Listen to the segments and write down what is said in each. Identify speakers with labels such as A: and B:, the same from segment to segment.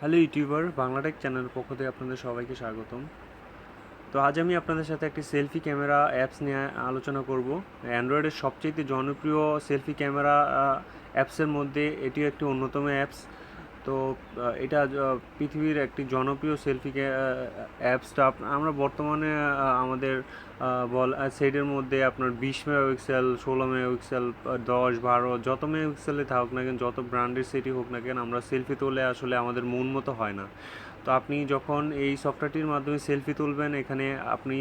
A: Hello YouTuber, Bangla Tech চ্যানেলের পক্ষ থেকে আপনাদের সবাইকে স্বাগতম। তো আজ আমি আপনাদের সাথে একটি সেলফি ক্যামেরা অ্যাপস নিয়ে আলোচনা করব। অ্যান্ড্রয়েডের সবচেয়ে জনপ্রিয় সেলফি ক্যামেরা অ্যাপসের মধ্যে এটিও একটি অন্যতম অ্যাপস। তো এটা পৃথিবীর একটি জনপ্রিয় সেলফি অ্যাপসটা আমরা বর্তমানে আমাদের বল সেটের মধ্যে আপনার বিশ মেগাপিক্সেল, ষোলো মেগাপিক্সেল দশ, বারো, যত মেগাপিক্সেলে থাকুক না কেন, যত ব্র্যান্ডের সেটি হোক না কেন, আমরা সেলফি তুলে আসলে আমাদের মন মতো হয় না। তো আপনি যখন এই সফটওয়্যারটির মাধ্যমে সেলফি তুলবেন, এখানে আপনি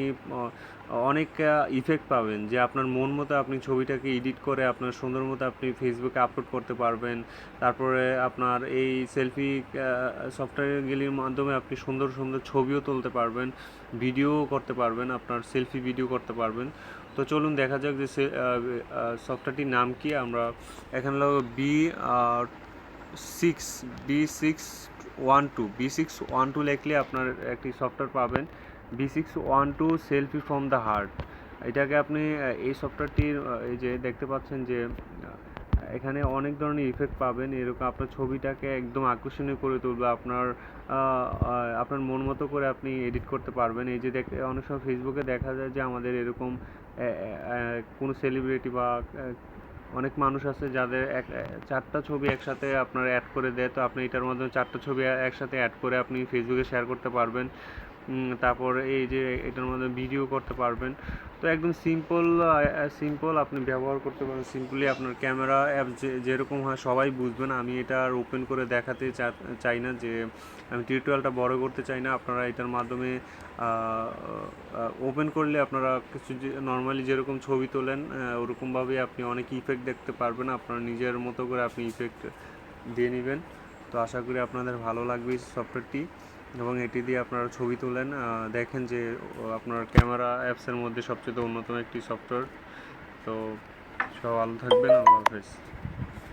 A: অনেক ইফেক্ট পাবেন যে আপনার মন মতো আপনি ছবিটাকে এডিট করে আপনার সুন্দর মতো আপনি ফেসবুকে আপলোড করতে পারবেন। তারপরে আপনার এই সেলফি সফটওয়্যারগুলির মাধ্যমে আপনি সুন্দর সুন্দর ছবিও তুলতে পারবেন ভিডিও করতে পারবেন, আপনার সেলফি ভিডিও করতে পারবেন। তো চলুন দেখা যাক যে সফটওয়্যারটির নাম কি। আমরা এখানে B six B six one two B six one two লিখলে আপনার একটি সফটওয়্যার পাবেন। B six one two selfie from the heart এটাকে আপনি এই সফটওয়্যারটির এই যে দেখতে পাচ্ছেন যে এখানে অনেক ধরনের ইফেক্ট পাবেন। এরকম আপনার ছবিটাকে একদম আকর্ষণীয় করে তুলবে। আপনার আপনার মন মতো করে আপনি এডিট করতে পারবেন। এই যে দেখ, অনেক সময় ফেসবুকে দেখা যায় যে আমাদের এরকম কোনো সেলিব্রিটি বা অনেক মানুষ আছে যাদের এক, চারটা ছবি একসাথে আপনার অ্যাড করে দেয়। তো আপনি এটার মাধ্যমে চারটা ছবি একসাথে অ্যাড করে আপনি ফেসবুকে শেয়ার করতে পারবেন। তারপর এই যে এটার মধ্যে ভিডিও করতে পারবেন। তো একদম সিম্পল সিম্পল আপনি ব্যবহার করতে পারবেন সিম্পলি আপনার ক্যামেরা অ্যাপ যেরকম হয় সবাই বুঝবেন। আমি এটা আর ওপেন করে দেখাতে চাই না যে, আমি টিউটোরিয়ালটা বড় করতে চাই না। আপনারা এটার মাধ্যমে ওপেন করলে আপনারা কিছু নর্মালি যেরকম ছবি তোলেন ওরকমভাবে আপনি অনেক ইফেক্ট দেখতে পারবেন। আপনার নিজের মতো করে আপনি ইফেক্ট দিয়ে নেবেন। তো আশা করি আপনাদের ভালো লাগবে সফটওয়্যারটি এবং এটি দিয়ে আপনারা ছবি তোলেন দেখেন যে আপনার ক্যামেরা অ্যাপসের মধ্যে সবচেয়ে অন্যতম একটি সফটওয়্যার। তো সব ভালো থাকবেন, আল্লাহ হাফেজ।